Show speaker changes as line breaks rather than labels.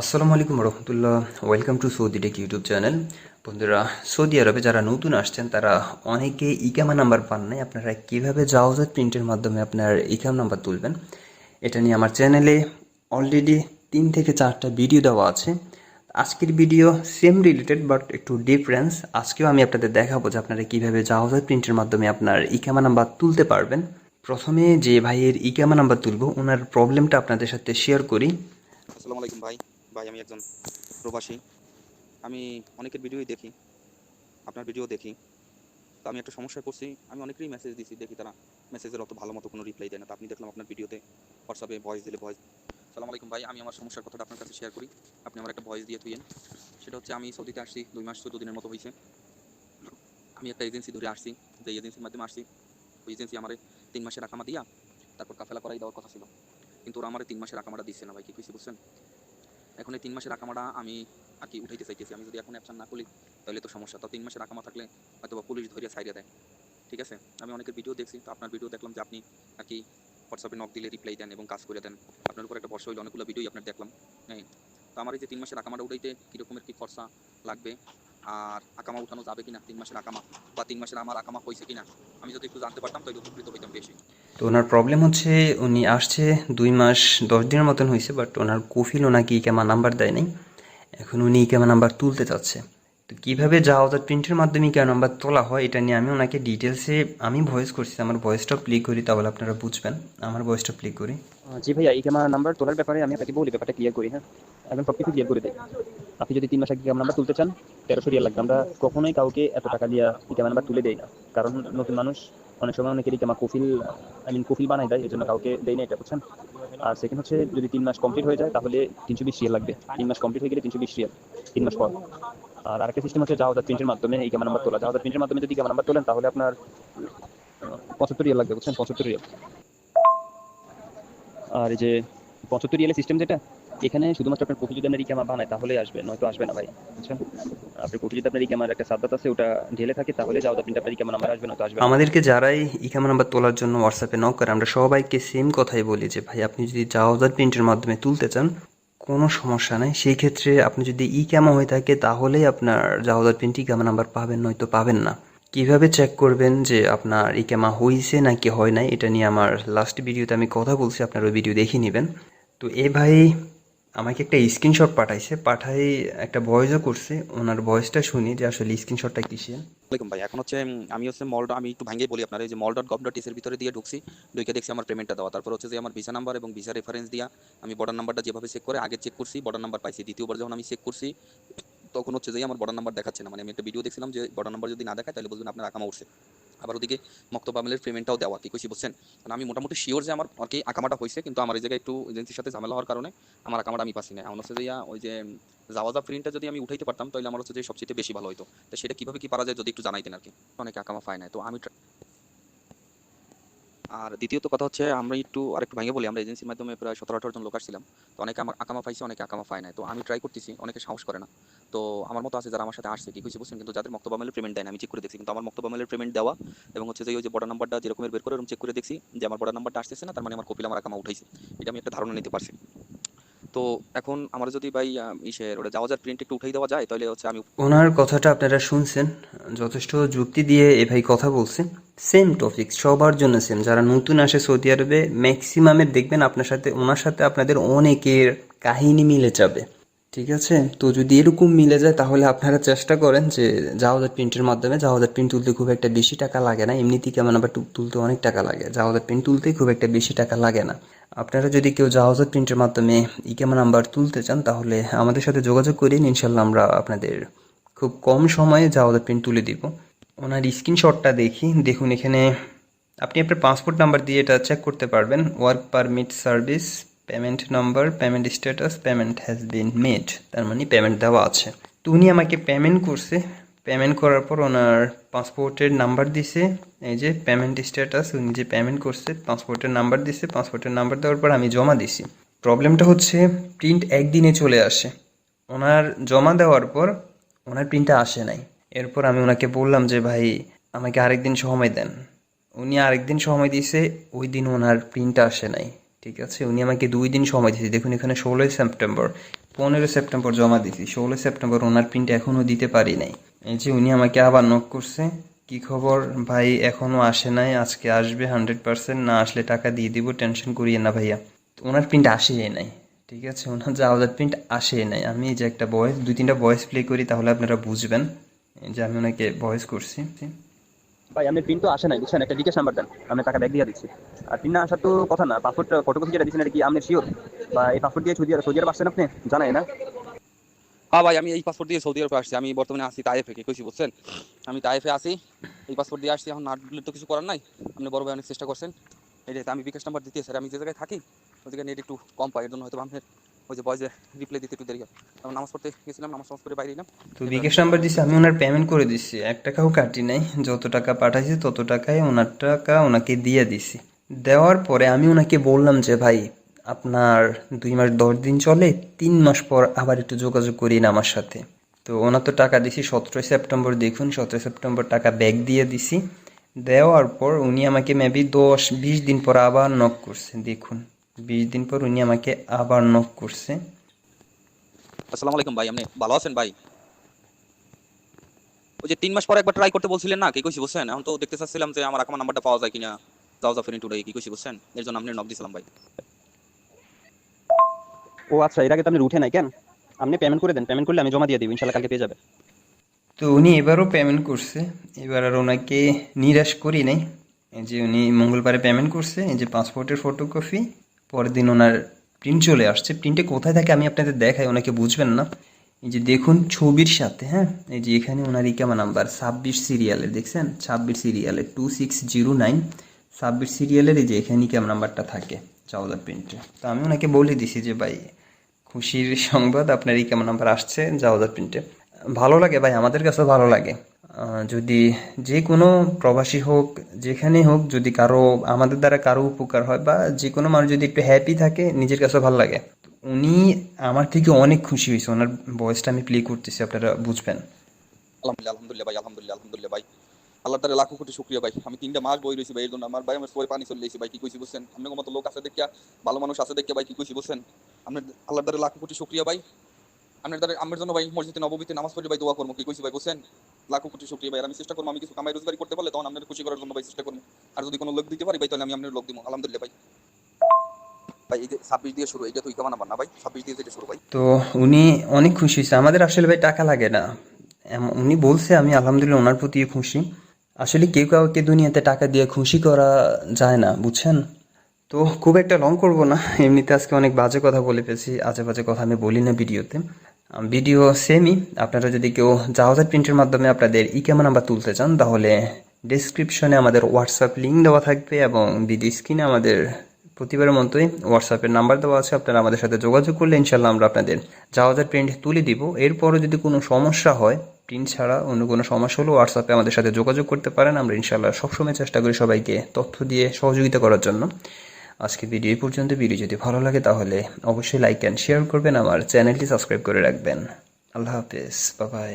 আসসালামু আলাইকুম রহমতুল্লাহ। Welcome to Saudi Tech YouTube channel বন্ধুরা সৌদি আরবে যারা নতুন আসছেন, তারা অনেকে ইকামা নাম্বার পান নাই। আপনারা কীভাবে জাওজাত প্রিন্টের মাধ্যমে আপনার ইকাম নাম্বার তুলবেন? এটা নিয়ে আমার চ্যানেলে অলরেডি তিন থেকে চারটা ভিডিও দেওয়া আছে। আজকের ভিডিও সেম রিলেটেড বাট একটু ডিফারেন্স আজকেও আমি আপনাদের দেখাবো যে আপনারা কীভাবে জাওজাত প্রিন্টের মাধ্যমে আপনার ইকামা নাম্বার তুলতে পারবেন। প্রথমে যে ভাইয়ের ইকামা নাম্বার তুলবো, ওনার প্রবলেমটা আপনাদের সাথে শেয়ার করি।
আসসালামু আলাইকুম ভাই। ভাই, আমি একজন প্রবাসী। আমি অনেকের ভিডিওই দেখি, আপনার ভিডিও দেখি। তো আমি একটা সমস্যায় পড়ছি, আমি অনেকেরই মেসেজ দিছি, দেখি তারা মেসেজের অত ভালো মতো কোনো রিপ্লাই দেয় না। তো আপনি দেখলাম আপনার ভিডিওতে হোয়াটসঅ্যাপে ভয়েস দিলে ভয়েস সালাম আলাইকুম ভাই, আমি আমার সমস্যার কথাটা আপনার কাছে শেয়ার করি। আপনি আমার একটা ভয়েস দিয়ে থুইয়েন। সেটা হচ্ছে, আমি সৌদিতে আসছি, দুই মাস চোদ্দ দিনের মতো হয়েছে আমি একটা এজেন্সি ধরে আসছি, যে এজেন্সির মাধ্যমে আসছি। ওই এজেন্সি আমার তিন মাসের আকামা দিয়া তারপর কাফেলা করাই দেওয়ার কথা ছিল। কিন্তু ওরা আমার তিন মাসের আকামাটা দিচ্ছে না ভাই, কি কইছি বুঝছেন? এখন এই তিন মাসের আকামাটা আমি আর কি উঠাইতে চাইতেছি। আমি যদি এখন অ্যাপশন না খুলি, তাহলে তো সমস্যা। তো তিন মাসের আকামা থাকলে হয়তো পুলিশ ধরিয়া সাইডে দেয়। ঠিক আছে? আমি অনেকের ভিডিও দেখছি, তো আপনার ভিডিও দেখলাম যে আপনি আর কি হোয়াটসঅ্যাপে নক দিলে রিপ্লাই দেন এবং কাজ করে দেন। আপনার উপর একটা ভরসা হইলে, অনেকগুলো ভিডিওই আপনার দেখলাম। হ্যাঁ? তো আমার এই যে তিন মাসের আকামাটা উঠাইতে কীরকমের কী খরচা লাগবে? আর আকামা উঠানো যাবে কিনা, তিন মাসের আকামা বা তিন মাসের আমার আকামা হয়েছে কিনা, আমি যদি একটু জানতে পারতাম তাহলে উপকৃত হইতাম বেশি।
তো ওনার প্রবলেম হচ্ছে উনি আসছে দুই মাস, দশ দিনের মতন হয়েছে বাট ওনার কফিল ওনাকে ইকামা নাম্বার দেয় নাই। এখন উনি ইকামা নাম্বার তুলতে চাচ্ছে। তো কীভাবে জাওয়াজার প্রিন্টের মাধ্যমে ইকামা নাম্বার তোলা হয়, এটা নিয়ে আমি ওনাকে ডিটেলসে আমি ভয়েস করছি। আমার ভয়েসটা প্লে করি, তাহলে আপনারা বুঝবেন। আমার ভয়েসটা প্লে করি।
জি ভাইয়া, এই ক্যামেরা নাম্বার তোলার ব্যাপারে আমি আপনাকে বলি, ব্যাপারটা ক্লিয়ার করি হ্যাঁ? এখন সব কিছু ক্লিয়ার করে দেয় আপনি যদি তিন মাস আগে ক্যামেরা নাম্বার তুলতে চান, তেরোশো রিয়াল লাগবে। আমরা কখনোই কাউকে এত টাকা দিয়ে ক্যামেরা নাম্বার তুলে দেই না। কারণ নতুন মানুষ, অনেক সময় অনেকেরই ক্যামেরা কফিল আই মিন কফিল বানাই দেয় এই জন্য কাউকে দেয় না এটা, বুঝছেন? আর সেকেন্ড হচ্ছে, যদি তিন মাস কমপ্লিট হয়ে যায়, তাহলে তিনশো বিশ রিয়াল লাগবে। তিন মাস কমপ্লিট হয়ে গেলে তিনশো বিশ রিয়াল, তিন মাস পর। আর আরেকটা সিস্টেম হচ্ছে জাহাজার প্রিন্টের মাধ্যমে, এই ক্যামেরা নাম্বার তোলা। জাহাজার প্রিন্টের মাধ্যমে যদি ক্যামেরা নাম্বার তোলেন, তাহলে আপনার পঁচাত্তর রিয়াল লাগবে, বুঝছেন? পঁচাত্তর রিয়াল আর এই যে পঁচাত্তর রিয়ালের সিস্টেম যেটা, এখানে শুধুমাত্র আপনার কপি যদি আপনার ইকামা বানায়, তাহলে আসবে, নয়তো আসবে না ভাই, বুঝছেন? আপনার কপি যদি আপনার ইকামার একটা সাদ্দাত আছে, ওটা ঢেলে থাকে, তাহলে যাও আপনি আপনার ইকামা নাম্বার আসবে, নয়তো আসবে
আমাদেরকে যারাই ইকামা নাম্বার তোলার জন্য হোয়াটসঅ্যাপে নক করে, আমরা সবাইকে সেম কথাই বলি যে, ভাই, আপনি যদি জাওয়াজার প্রিন্টের মাধ্যমে তুলতে চান কোনো সমস্যা নেই। সেই ক্ষেত্রে আপনি যদি ই ক্যামা হয়ে থাকে, তাহলেই আপনার জাহদার পিনটি ক্যামা নাম্বার পাবেন, নয়তো পাবেন না। কীভাবে চেক করবেন যে আপনার ই ক্যামা হয়েছে নাকি হয় নাই, এটা নিয়ে আমার লাস্ট ভিডিওতে আমি কথা বলছি, আপনার ওই ভিডিও দেখে নেবেন। তো এ ভাই আমাকে একটা স্ক্রিনশট পাঠাইছে, পাঠাই একটা ভয়েসও করছে, ওনার ভয়েসটা শুনি যে আসলে স্ক্রিনশটটা কিসের।
ওয়ালাইকুম ভাই, এখন হচ্ছে আমি হচ্ছে মল আমি একটু ভাঙিয়ে বলি আপনার এই যে মল ডট গভ ডট ভিতরে দিয়ে ঢুকছি, ঢুকে দেখছি আমার পেমেন্টটা দেওয়া। তারপর হচ্ছে যে আমার ভিসা নাম্বার এবং ভিসা রেফারেন্স দিয়া আমি বর্ডার নাম্বারটা যেভাবে চেক করে আগে চেক করছি বর্ডার নাম্বার পাইছি। দ্বিতীয়বার যখন আমি চেক করছি, তখন হচ্ছে যে আমার বর্ডার নাম্বার দেখাচ্ছে না। মানে আমি একটা ভিডিও দেখছিলাম যে বর্ডার নাম্বার যদি না দেখায়, তাহলে বুঝবেন আপনার আকামা উঠছে। আবার ওদিকে মক্তব আমেলের পেমেন্টটাও দেওয়া, কি কইছি বুঝছেন? কারণ আমি মোটামুটি শিওর যে আমার আর কি আকামাটা হয়েছে কিন্তু আমার এই জায়গায় একটু এজেন্সির সাথে ঝামেলা হওয়ার কারণে আমার আকামাটা আমি পাচ্ছি না। আমার হচ্ছে যে ওই যে জাওয়াজা প্রিন্টটা যদি আমি উঠাইতে পারতাম, তাহলে আমার হচ্ছে যে সবচেয়ে বেশি ভালো হতো তো সেটা কীভাবে কী পারা যায় যদি একটু জানাইতেন আর কি। অনেকে আকামা পায় না তো আমি আর দ্বিতীয়ত কথা হচ্ছে, আমরা একটু আরেকটু ভেঙে বলি, আমরা এজেন্সির মাধ্যমে প্রায় সতেরো, আঠারো জন লোক আসছিলাম। তো অনেকে আমার আকামা পাইছে, অনেকে আকামা পায় না তো আমি ট্রাই করতেছি, অনেকে সাহস করে না। তো আমার মতো আছে যারা আমার সাথে আসছে, কি কিছু বুঝছেন? কিন্তু যাদের মক্ত বামেলের পেমেন্ট দেয় না, আমি চেক করে দেখছি। কিন্তু আমার মক্ত বামেলের পেমেন্ট দেওয়া এবং হচ্ছে যে ওই যে বড় নাম্বারটা যেরকমের বের করে চেক করে দেখছি যে আমার বড় নাম্বারটা আসতেছে না, তার মানে আমার কপিল আমার আকামা উঠেছে এটা আমি একটা ধারণা নিতে পারছি। তো এখন আমার যদি ভাই ইসের ওটা জাওয়াজার প্রিন্ট একটু উঠাই দেওয়া যায়, তাহলে হচ্ছে আমি
ওনার কথাটা আপনারা শুনছেন, যথেষ্ট যুক্তি দিয়ে এ ভাই কথা বলছেন। সেম টপিক সবার জন্য সেম যারা নতুন আসে সৌদি আরবে ম্যাক্সিমামে দেখবেন আপনার সাথে, ওনার সাথে আপনাদের অনেকের কাহিনী মিলে যাবে। ঠিক আছে? তো যদি এরকম মিলে যায়, তাহলে আপনারা চেষ্টা করেন যে জাহাজার প্রিন্টের মাধ্যমে জাহাজার প্রিন্ট তুলতে খুব একটা বেশি টাকা লাগে না। এমনিতেই কেমন আবার তুলতে অনেক টাকা লাগে। জাহাজার প্রিন্ট তুলতে খুব একটা বেশি টাকা লাগে না। আপনারা যদি কেউ জাহাজার প্রিন্টের মাধ্যমে ইকেমা নাম্বার তুলতে চান, তাহলে আমাদের সাথে যোগাযোগ করিন। ইনশাল্লাহ আমরা আপনাদের খুব কম সময়ে জাহাজার প্রিন্ট তুলে দিব। ওনার স্ক্রিনশটটা দেখি। দেখুন এখানে আপনি আপনার পাসপোর্ট নাম্বার দিয়ে এটা চেক করতে পারবেন। Work permit service payment number payment status payment has been made তার মানে পেমেন্ট দেওয়া আছে। তো উনি আমাকে পেমেন্ট করছে। পেমেন্ট করার পর ওনার পাসপোর্টের নাম্বার দিছে। এই যে পেমেন্ট স্ট্যাটাস উনি যে পেমেন্ট করছে পাসপোর্টের নাম্বার দিছে। পাসপোর্টের নাম্বার দেওয়ার পর আমি জমা দিছি। প্রবলেমটা হচ্ছে প্রিন্ট একদিনে চলে আসে। ওনার জমা দেওয়ার পর ওনার প্রিন্টটা আসে নাই। এরপর আমি ওনাকে বললাম যে, ভাই, আমাকে আরেকদিন সময় দেন। উনি আরেকদিন সময় দিয়েছে ওই দিন ওনার প্রিন্টটা আসে নাই। ঠিক আছে? উনি আমাকে দুই দিন সময় দিয়েছে। দেখুন, এখানে ষোলোই সেপ্টেম্বর পনেরো সেপ্টেম্বর জমা দিয়েছি। ষোলোই সেপ্টেম্বর ওনার প্রিন্ট এখনও দিতে পারি নাই। এই যে উনি আমাকে আবার নক করছে। কি খবর? ভাই এখনও আসে নাই। আজকে আসবে হান্ড্রেড পার্সেন্ট না আসলে টাকা দিয়ে দিব টেনশন করিয়ে না ভাইয়া। ওনার প্রিন্ট আসেই নাই। ঠিক আছে? ওনার জাওয়াজার প্রিন্ট আসেই নাই। আমি যে একটা ভয়েস দুই তিনটা ভয়েস প্লে করি, তাহলে আপনারা বুঝবেন। যে আমি ওনাকে ভয়েস করছি।
ভাই, আপনি পিন তো আসে নাই, বুঝছেন? একটা বিকাশ নাম্বার দেন, আমি টাকা ব্যাগ দিয়ে দিচ্ছি। আর পিন না আসার তো কথা না পাসপোর্ট ফটোকপি যেটা দিচ্ছেন এটা কি আপনি শিওর বা এই পাসপোর্ট দিয়ে সৌদি আরব সৌদি আরব আসছেন আপনি? জানাই না?
হ্যাঁ ভাই, আমি এই পাসপোর্ট দিয়ে সৌদি আরবে আসছি। আমি বর্তমানে আসি তাইফে কে কইছি বুঝছেন? আমি তাইফে আসি এই পাসপোর্ট দিয়ে আসছি, এখন না দিলে তো কিছু করার নাই। আপনি বড় ভাই অনেক চেষ্টা করছেন। এই যে আমি বিকাশ নাম্বার দিতে স্যার আমি যে জায়গায় থাকি, ওই জায়গায় নেট একটু কম পাই, এর জন্য হয়তো আপনার ওই যে বয়সে রিপ্লাই দিতে একটু দেরি হয়। আমি নামাজ পড়তে গেছিলাম, নামাজ নামাজ করে বাইরে এলাম।
তো বিকাশ নাম্বার দিছি, আমি ওনার পেমেন্ট করে দিচ্ছি এক টাকাও কাটি নাই। যত টাকা পাঠাইছি, তত টাকায় ওনার টাকা ওনাকে দিয়ে দিছি। দেওয়ার পরে আমি ওনাকে বললাম যে, ভাই, আপনার দুই মাস দশ দিন চলে, তিন মাস পর আবার একটু যোগাযোগ করিন আমার সাথে। তো ওনার তো টাকা দিছি, সতেরোই সেপ্টেম্বর দেখুন, সতেরোই সেপ্টেম্বর টাকা ব্যাক দিয়ে দিছি। দেওয়ার পর উনি আমাকে মেবি দশ, বিশ দিন পর আবার নক করছে, দেখুন। বিশ দিন পর উনি আমাকে আবার নক করছে।
আসসালামু আলাইকুম ভাই আপনি ভালো আছেন ভাই? ওই যে তিন মাস পর একবার ট্রাই করতে বলছিলেন না কি কইছি বুঝছেন? এখন তো দেখতে চাচ্ছিলাম যে আমার আমার নাম্বারটা পাওয়া যায় কিনা। যাও যা ফেরিন টুডে কি কইছি বুঝছেন? এর জন্য আপনি নক দিছিলাম ভাই।
ও আচ্ছা এর আগে তো আপনি উঠে নাই কেন? আপনি পেমেন্ট করে দেন পেমেন্ট করলে আমি জমা দিয়ে দিব ইনশাল্লাহ কালকে পেয়ে যাবে।
তো উনি এবারও পেমেন্ট করছে এবার আর ওনাকে নিরাশ করি নাই। এই যে উনি মঙ্গলবারে পেমেন্ট করছে এই যে পাসপোর্টের ফটোকপি পরের দিন ওনার প্রিন্ট চলে আসছে। প্রিন্টে কোথায় থাকে আমি আপনাদের দেখাই, ওনাকে বুঝবেন না। এই যে দেখুন ছবির সাথে হ্যাঁ? এই যে এখানে ওনার ইকামা নাম্বার ছাব্বিশ সিরিয়ালের দেখছেন? ছাব্বিশ সিরিয়ালের টু সিক্স জিরো নাইন ছাব্বিশ সিরিয়ালের এই যে এখানে ইকামা নাম্বারটা থাকে চাওদার প্রিন্টে তো আমি ওনাকে বলে দিছি যে, ভাই, খুশির সংবাদ আপনার এই কেমন নাম্বার আসছে জাওয়াজার প্রিন্টে ভালো লাগে ভাই, আমাদের কাছেও ভালো লাগে। যদি যে কোনো প্রবাসী হোক যেখানে হোক, যদি কারও, আমাদের দ্বারা কারও উপকার হয় বা যে কোনো মানুষ যদি একটু হ্যাপি থাকে, নিজের কাছেও ভালো লাগে। উনি আমার থেকে অনেক খুশি হয়েছে। ওনার ভয়েসটা আমি প্লে করতেছি, আপনারা বুঝবেন।
আলহামদুলিল্লাহ আলহামদুলিল্লাহ ভাই, আলহামদুলিল্লাহ আলহামদুলিল্লাহ ভাই। আল্লাহ তাআলা লাখো কোটি শুকরিয়া ভাই। আমি তিনটা মাস বই রয়েছি ভাই এর জন্য আমার ভাই আমার সবাই পানি চলে এসেছে ভাই, কি কইছি বুঝছেন? আপনার মতো লোক আছে দেখিয়া, ভালো মানুষ আছে দেখিয়া ভাই, কি কইছি বুঝছেন? আপনার আল্লাহ তাআলা লাখো কোটি শুকরিয়া ভাই। আপনার দ্বারা আমার জন্য ভাই মসজিদে নববীতে নামাজ পড়ে ভাই দোয়া করব। কি কইছি ভাই, বুঝছেন? লাখো কোটি শুকরিয়া ভাই। আমি চেষ্টা করব, আমি কিছু কামাই রোজগারি করতে পারলে তখন আপনার খুশি করার জন্য ভাই চেষ্টা করব। আর যদি কোনো লোক দিতে পারি ভাই, তাহলে আমি আপনার লোক দিব। আলহামদুলিল্লাহ ভাই।
তো উনি অনেক খুশি হয়েছে। আমাদের আসলে ভাই টাকা লাগে না। উনি বলছে, আমি আলহামদুলিল্লাহ ওনার প্রতি খুশি। আসলে কেউ কাউকে দুনিয়াতে টাকা দিয়ে খুশি করা যায় না, বুঝছেন? তো খুব একটা লং করব না। এমনিতে আজকে অনেক বাজে কথা বলে ফেলছি। আজে বাজে কথা আমি বলি না ভিডিওতে। ভিডিও সেমই আপনারা যদি কেউ জাহাজের প্রিন্টের মাধ্যমে আপনাদের ই ক্যামেরা নাম্বার তুলতে চান, তাহলে ডেসক্রিপশনে আমাদের হোয়াটসঅ্যাপ লিঙ্ক দেওয়া থাকবে এবং ভিডিও স্ক্রিনে আমাদের প্রতিবারের মতোই হোয়াটসঅ্যাপের নাম্বার দেওয়া আছে। আপনারা আমাদের সাথে যোগাযোগ করলে ইনশাল্লাহ আমরা আপনাদের জাহাজের প্রিন্ট তুলে দিব। এরপরও যদি কোনো সমস্যা হয় প্রিন্ট ছাড়া অন্য কোনো সমস্যা হলেও হোয়াটসঅ্যাপে আমাদের সাথে যোগাযোগ করতে পারেন। আমরা ইনশাল্লাহ সবসময় চেষ্টা করি সবাইকে তথ্য দিয়ে সহযোগিতা করার জন্য। আজকে ভিডিও পর্যন্ত। ভিডিও যদি ভালো লাগে তাহলে অবশ্যই লাইক অ্যান্ড শেয়ার করবেন। আমার চ্যানেলটি সাবস্ক্রাইব করে রাখবেন। আল্লাহ হাফেজ। বাবাই